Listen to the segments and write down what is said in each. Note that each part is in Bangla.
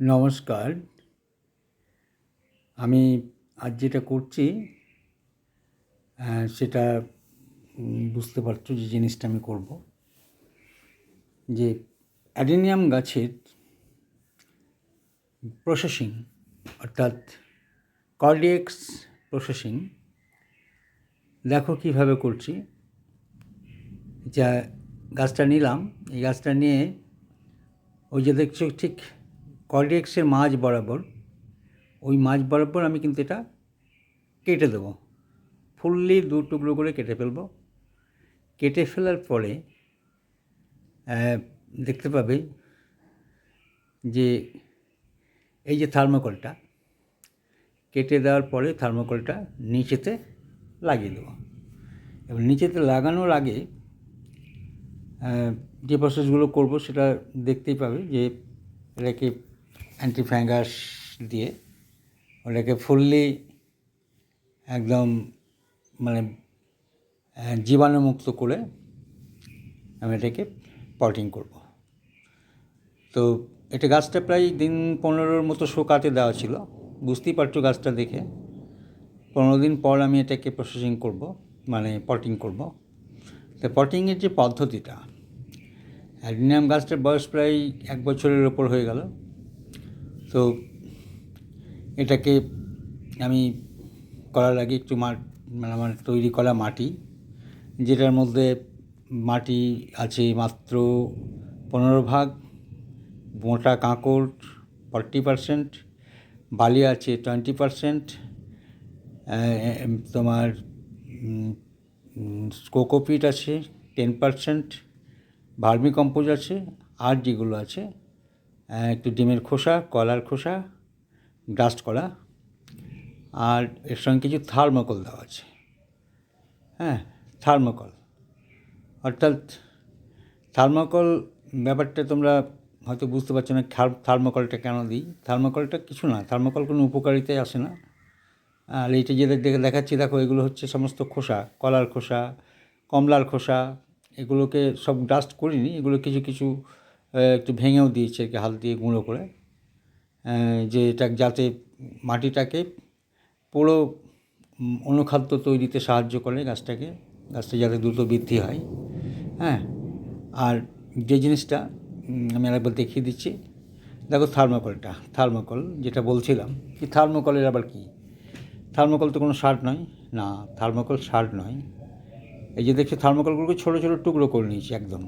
নমস্কার। আমি আজ যেটা করছি সেটা বুঝতে পারছ যে জিনিসটা আমি করব। যে অ্যাডেনিয়াম গাছের প্রসেসিং, অর্থাৎ কর্ডিয়েক্স প্রসেসিং, দেখো কীভাবে করছি। যা গাছটা নিলাম, এই গাছটা নিয়ে ওই যে দেখছ ঠিক কর্ডিয়েক্সের মাঝ বরাবর, ওই মাঝ বরাবর আমি কিন্তু এটা কেটে দেবো। ফুললি দু টুকরো করে কেটে ফেলব। কেটে ফেলার পরে দেখতে পাবে যে এই যে থার্মোকলটা, কেটে দেওয়ার পরে থার্মোকলটা নিচেতে লাগিয়ে দেবো। এবার নিচেতে লাগানোর আগে যে প্রসেসগুলো করব সেটা দেখতেই পাবে যে এটাকে অ্যান্টি ফ্যাঙ্গাস দিয়ে ওটাকে ফুললি একদম মানে জীবাণুমুক্ত করে আমি এটাকে পটিং করব। তো এটা গাছটা প্রায় দিন পনেরোর মতো শোকাতে দেওয়া ছিল। বুঝতেই পারছ গাছটা দেখে। পনেরো দিন পর আমি এটাকে প্রসেসিং করব মানে পটিং করব। তো পটিংয়ের যে পদ্ধতিটা, অ্যাডিনিয়াম গাছটার বয়স প্রায় এক বছরের ওপর হয়ে গেল। তো এটাকে আমি করার আগে একটু মানে আমার তৈরি করা মাটি, যেটার মধ্যে মাটি আছে মাত্র পনেরো ভাগ, মোটা কাঁকড় ফর্টি পারসেন্ট, বালি আছে টোয়েন্টি পারসেন্ট তোমার কোকোপিট আছে টেন পারসেন্ট, ভার্মি কম্পোজ আছে, আর যেগুলো আছে একটু ডিমের খোসা, কলার খোসা ডাস্ট করা, আর এর সঙ্গে কিছু থার্মোকল দেওয়া আছে। হ্যাঁ থার্মোকল অর্থাৎ থার্মোকল ব্যাপারটা তোমরা হয়তো বুঝতে পারছ না থার থার্মোকলটা কেন দিই? থার্মোকলটা কিছু না থার্মোকল কোনো উপকারিতাই আসে না। আর এইটা যেটা দেখে দেখাচ্ছি, দেখো, এগুলো হচ্ছে সমস্ত খোসা, কলার খোসা, কমলার খোসা, এগুলোকে সব ডাস্ট করিনি, এগুলো কিছু কিছু একটু ভেঙেও দিয়েছি আর কি হাত দিয়ে গুঁড়ো করে। যে এটা যাতে মাটিটাকে পুরো অনুখাদ্য তৈরিতে সাহায্য করে গাছটাকে, গাছটা যাতে দ্রুত বৃদ্ধি হয়। হ্যাঁ আর যে জিনিসটা আমি আরেকবার দেখিয়ে দিচ্ছি। দেখো থার্মোকলটা, থার্মোকল যেটা বলছিলাম কি থার্মোকলের আবার কী? থার্মোকল তো কোনো সার নয়। না, থার্মোকল সার নয়। এই যে দেখছি, থার্মোকলগুলোকে ছোটো ছোটো টুকরো করে নিয়েছি একদম।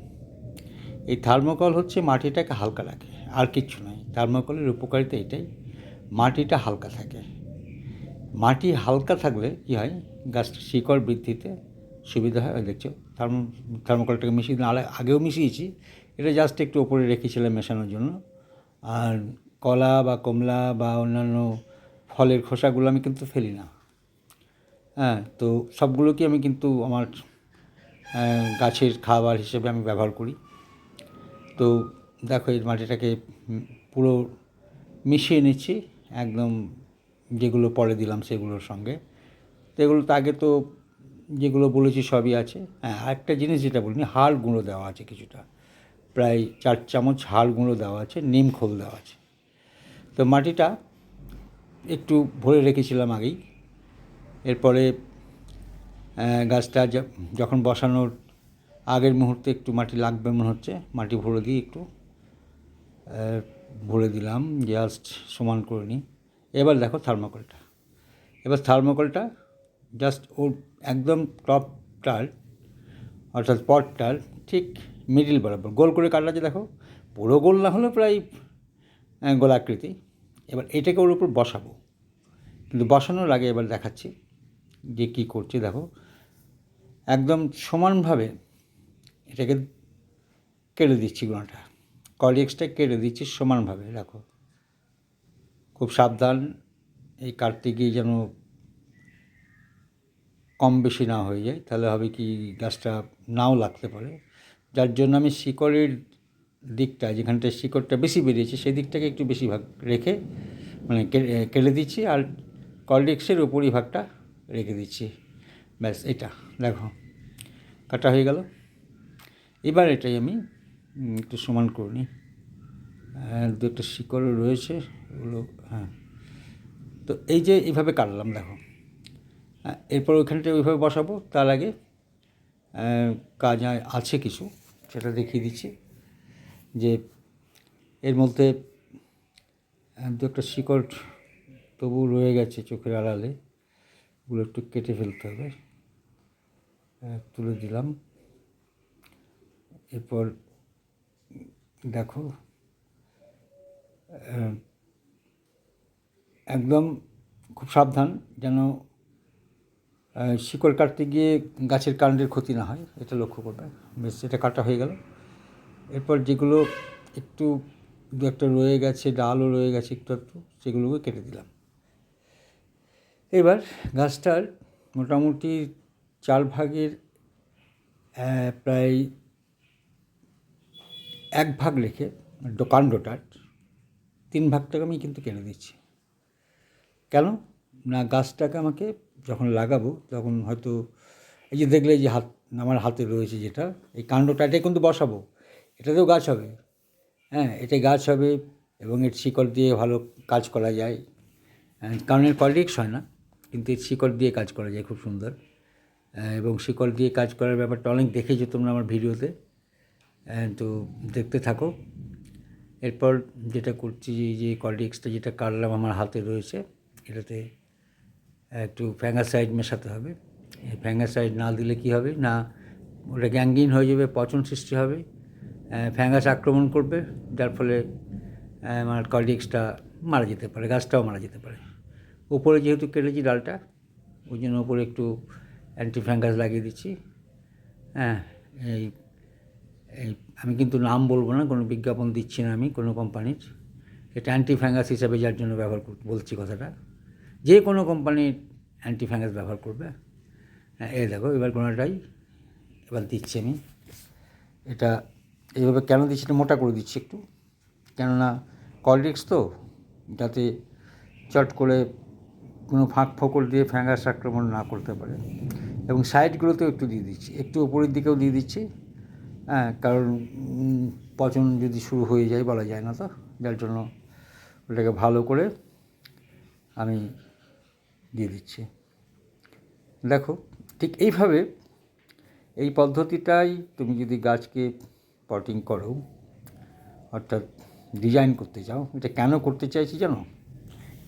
এই থার্মোকল হচ্ছে মাটিটাকে হালকা রাখে, আর কিচ্ছু নয় থার্মোকলের উপকারিতা এটাই, মাটিটা হালকা থাকে। মাটি হালকা থাকলে কী হয়? গাছটা শিকড় বৃদ্ধিতে সুবিধা হয়। দেখছ, থার্মো, থার্মোকলটাকে মিশিয়ে দিলাম। আগে- আগেও মিশিয়েছি, এটা জাস্ট একটু ওপরে রেখেছিলাম মেশানোর জন্য। আর কলা বা কমলা বা অন্যান্য ফলের খোসাগুলো আমি কিন্তু ফেলি না। হ্যাঁ তো সবগুলোকে আমি কিন্তু আমার গাছের খাবার হিসেবে আমি ব্যবহার করি। তো দেখো, এই মাটিটাকে পুরো মিশিয়ে নিচ্ছি, একদম যেগুলো পরে দিলাম সেগুলোর সঙ্গে। তো এগুলো তো আগে তো যেগুলো বলেছি সবই আছে। হ্যাঁ আরেকটা জিনিস যেটা বলিনি, হাড় গুঁড়ো দেওয়া আছে কিছুটা। প্রায় চার চামচ হাড় গুঁড়ো দেওয়া আছে, নিম খোল দেওয়া আছে। তো মাটিটা একটু ভরে রেখেছিলাম আগেই। এরপরে গাছটা যখন বসানোর আগের মুহূর্তে একটু মাটি লাগবে মনে হচ্ছে। মাটি ভরে দিয়ে একটু ভরে দিলাম জাস্ট সমান করে নিই। এবার দেখো থার্মোকলটা এবার থার্মোকলটা জাস্ট ওর একদম টপটার অর্থাৎ পটটার ঠিক মিডিল বরাবর। গোল করে কাটলা যে দেখো, পুরো গোল না হলেও প্রায় গোলাকৃতি। এবার এটাকে ওর উপর বসাবো। কিন্তু বসানোর আগে এবার দেখাচ্ছি যে কী করছি দেখো। একদম সমানভাবে এটাকে কেটে দিচ্ছি গোনাটা কলিক্সটা কেটে দিচ্ছি সমানভাবে, দেখো। খুব সাবধান, এই কাটতে গিয়ে যেন কম বেশি না হয়ে যায়, তাহলে হবে কি গাছটা নাও লাগতে পারে। যার জন্য আমি শিকড়ের দিকটা যেখানটা শিকড়টা বেশি বেরিয়েছে, সেই দিকটাকে একটু বেশি ভাগ রেখে মানে কেটে দিচ্ছি আর কলডিক্সের উপরই ভাগটা রেখে দিচ্ছি। ব্যাস, এটা, দেখো। কাটা হয়ে গেল। এবার এটাই আমি একটু সমান করে নিই। দু একটা শিকড়ও রয়েছে, ওগুলো হ্যাঁ। তো এই যে এইভাবে কাটলাম, দেখো। এরপর ওইখানটা ওইভাবে বসাবো, তার আগে কাজ আছে কিছু, সেটা দেখিয়ে দিচ্ছি। যে এর মধ্যে দু একটা শিকড় তবু রয়ে গেছে চোখের আড়ালে, ওগুলো একটু কেটে ফেলতে হবে। তুলে দিলাম। এরপর দেখো একদম খুব সাবধান যেন শিকড় কাটতে গিয়ে গাছের কাণ্ডের ক্ষতি না হয়, এটা লক্ষ্য করবে। বেশ, এটা কাটা হয়ে গেল। এরপর যেগুলো একটু, দু একটা রয়ে গেছে, ডালও রয়ে গেছে একটু একটু, সেগুলোকে কেটে দিলাম। এবার গাছটার মোটামুটি চার ভাগের প্রায় এক ভাগ রেখে কাণ্ডটার তিন ভাগটাকে আমি কিন্তু কেটে দিচ্ছি। কেন? না গাছটাকে আমাকে যখন লাগাবো তখন হয়তো এই যে দেখলে যে হাত আমার হাতে রয়েছে যেটা এই কাণ্ডটা এটাই কিন্তু বসাবো। এটাতেও গাছ হবে। হ্যাঁ এটাই গাছ হবে এবং এর শিকড় দিয়ে ভালো কাজ করা যায়। আহ, কারণ এর কলিক্স হয় না কিন্তু এর শিকড় দিয়ে কাজ করা যায় খুব সুন্দর। এবং শিকড় দিয়ে কাজ করার ব্যাপারটা অনেক দেখেছ তোমরা আমার ভিডিওতে। তো দেখতে থাকো। এরপর যেটা করছি, যে কলিক্সটা যেটা কাটলাম আমার হাতে রয়েছে, এটাতে একটু ফ্যাঙ্গাসাইড মেশাতে হবে। ফ্যাঙ্গাসাইড না দিলে কি হবে? না, ওটা গ্যাঙ্গিন হয়ে যাবে, পচন সৃষ্টি হবে। ফ্যাঙ্গাস আক্রমণ করবে, যার ফলে আমার কলিক্সটা মারা যেতে পারে, গাছটাও মারা যেতে পারে। উপরে যেহেতু কেটেছি ডালটা, ওই জন্য উপরে একটু অ্যান্টি ফ্যাঙ্গাস লাগিয়ে দিচ্ছি। হ্যাঁ এই আমি কিন্তু নাম বলব না, কোনো বিজ্ঞাপন দিচ্ছি না আমি, কোনো কোম্পানির। এটা অ্যান্টি ফ্যাঙ্গাস হিসাবে যার জন্য ব্যবহার বলছি কথাটা। যে কোনো কোম্পানির অ্যান্টি ফ্যাঙ্গাস ব্যবহার করবে। হ্যাঁ এই দেখো, এবার কোনোটাই এবার দিচ্ছি আমি। এটা এইভাবে কেন দিচ্ছি এটা মোটা করে দিচ্ছি একটু। কেননা কলড্রিক্স তো, যাতে চট করে কোনো ফাঁক ফোকর দিয়ে ফ্যাঙ্গাস আক্রমণ না করতে পারে। এবং সাইডগুলোতেও একটু দিয়ে দিচ্ছি, একটু উপরের দিকেও দিয়ে দিচ্ছি। হ্যাঁ কারণ পচন যদি শুরু হয়ে যায় বলা যায় না তো, যার জন্য ওটাকে ভালো করে আমি দিয়ে দিচ্ছি। দেখো, ঠিক এইভাবে এই পদ্ধতিটাই তুমি যদি গাছকে পটিং করো, অর্থাৎ ডিজাইন করতে চাও, এটা কেন করতে চাইছি জানো?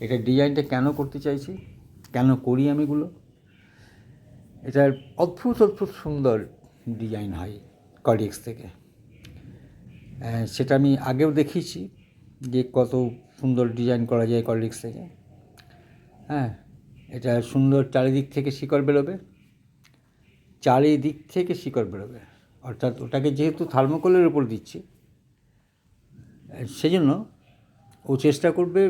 এটা ডিজাইনটা কেন করতে চাইছি? কেন করি আমি এগুলো? এটার অদ্ভুত অদ্ভুত সুন্দর ডিজাইন হয়। কডিক্স থেকে। সেটা আমি আগেও দেখিয়েছি যে কত সুন্দর ডিজাইন করা যায় কডিক্স থেকে। হ্যাঁ এটা সুন্দর চারিদিক থেকে শিকড় বেরোবে, চারিদিক থেকে শিকড় বেরোবে। অর্থাৎ ওটাকে যেহেতু থার্মোকলের উপর দিচ্ছি সেজন্য ও চেষ্টা করবে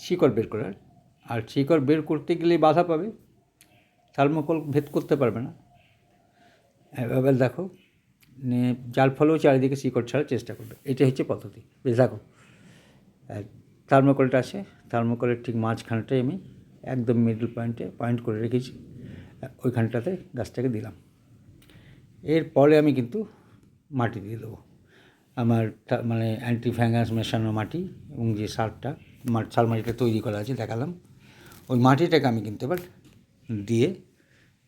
শিকড় বের করার। আর শিকড় বের করতে গেলে বাধা পাবে থার্মোকল ভেদ করতে পারবে না। এবার দেখো যার ফলেও চারিদিকে শিকড় ছাড়ার চেষ্টা করবে। এটা হচ্ছে পদ্ধতি। বেশ, দেখো থার্মোকলটা আছে। থার্মোকলের ঠিক মাঝখানটায় আমি একদম মিডল পয়েন্টে পয়েন্ট করে রেখেছি। ওইখানটাতে গাছটাকে দিলাম। এরপরে আমি কিন্তু মাটি দিয়ে দেবো। আমার মানে অ্যান্টি ফ্যাঙ্গাস মেশানো মাটি এবং যে সারটা সার মাটিটা তৈরি করা আছে দেখালাম। ওই মাটিটাকে আমি কিন্তু এবার দিয়ে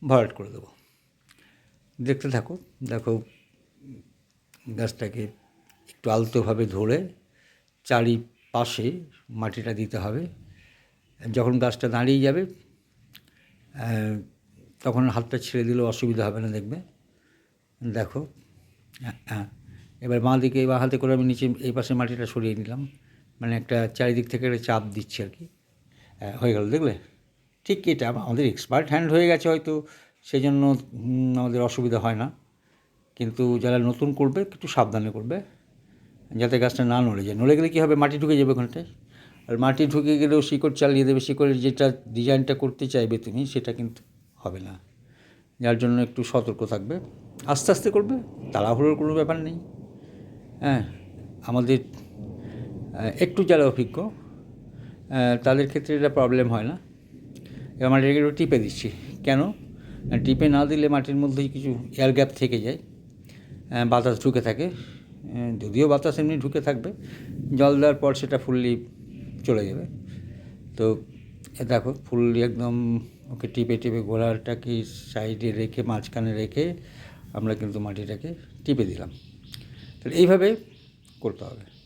ভরাট করে দেবো। দেখতে থাকো, দেখো গাছটাকে একটু আলতোভাবে ধরে চারিপাশে মাটিটা দিতে হবে। যখন গাছটা দাঁড়িয়ে যাবে তখন হাতটা ছেড়ে দিলেও অসুবিধা হবে না দেখবে। দেখো হ্যাঁ, এবার বাঁ দিকে বা হাতে করে আমি নিচে এই পাশে মাটিটা সরিয়ে নিলাম। মানে একটা চারিদিক থেকে একটা চাপ দিচ্ছি আর কি। হয়ে গেল দেখলে? ঠিক এটা আমাদের এক্সপার্ট হ্যান্ড হয়ে গেছে হয়তো সেই জন্য আমাদের অসুবিধা হয় না। কিন্তু যারা নতুন করবে একটু সাবধানে করবে। যাতে গাছটা না নড়ে যায়। নড়ে গেলে কী হবে? মাটি ঢুকে যাবে ওখানটায়। আর মাটি ঢুকে গেলেও শিকড় চালিয়ে দেবে। শিকড়ের যেটা ডিজাইনটা করতে চাইবে তুমি, সেটা কিন্তু হবে না। যার জন্য একটু সতর্ক থাকবে। আস্তে আস্তে করবে। তাড়াহুড়োর কোনো ব্যাপার নেই। হ্যাঁ আমাদের একটু যারা অভিজ্ঞ তাদের ক্ষেত্রে এটা প্রবলেম হয় না। এবার মাটিটাকে একটু টিপে দিচ্ছি। কেন? টিপে না দিলে মাটির মধ্যে কিছু এয়ার গ্যাপ থেকে যায়। বাতাস ঢুকে থাকে। যদিও বাতাস এমনি ঢুকে থাকবে, জল দেওয়ার পর সেটা ফুললি চলে যাবে। তো দেখো, ফুললি একদম ওকে টিপে টিপে গোড়াটাকে সাইডে রেখে, মাঝখানে রেখে আমরা কিন্তু মাটিটাকে টিপে দিলাম। তাহলে এইভাবে করতে হবে।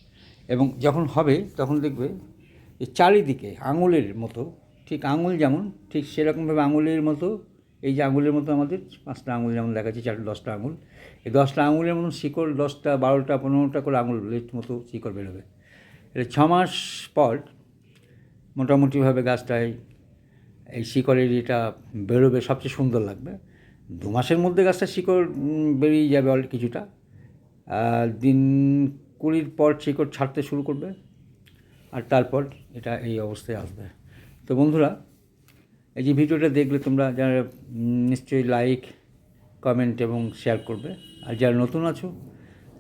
এবং যখন হবে, তখন দেখবে যে চারিদিকে আঙুলের মতো, ঠিক আঙুল যেমন, ঠিক সেরকমভাবে আঙুলের মতো এই যে আঙুলের মতো আমাদের, পাঁচটা আঙুল যেমন দেখাচ্ছে, চারটে, দশটা আঙুল। এই দশটা আঙুলের মতো শিকড়, দশটা, বারোটা, পনেরোটা করে আঙুল লেট মতো শিকড় বেরোবে এটা ছ মাস পর মোটামুটিভাবে গাছটায় এই শিকড়ের এটা বেরোবে, সবচেয়ে সুন্দর লাগবে। দু মাসের মধ্যে গাছটা শিকড় বেরিয়ে যাবে অল কিছুটা। দিন কুড়ির পর শিকড় ছাড়তে শুরু করবে, আর তারপর এটা এই অবস্থায় আসবে। তো বন্ধুরা এই যে ভিডিওটা দেখলে তোমরা যারা নিশ্চয়ই লাইক কমেন্ট এবং শেয়ার করবে। আর যারা নতুন আছো,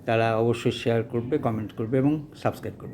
তারা অবশ্যই শেয়ার করবে কমেন্ট করবে এবং সাবস্ক্রাইব করবে।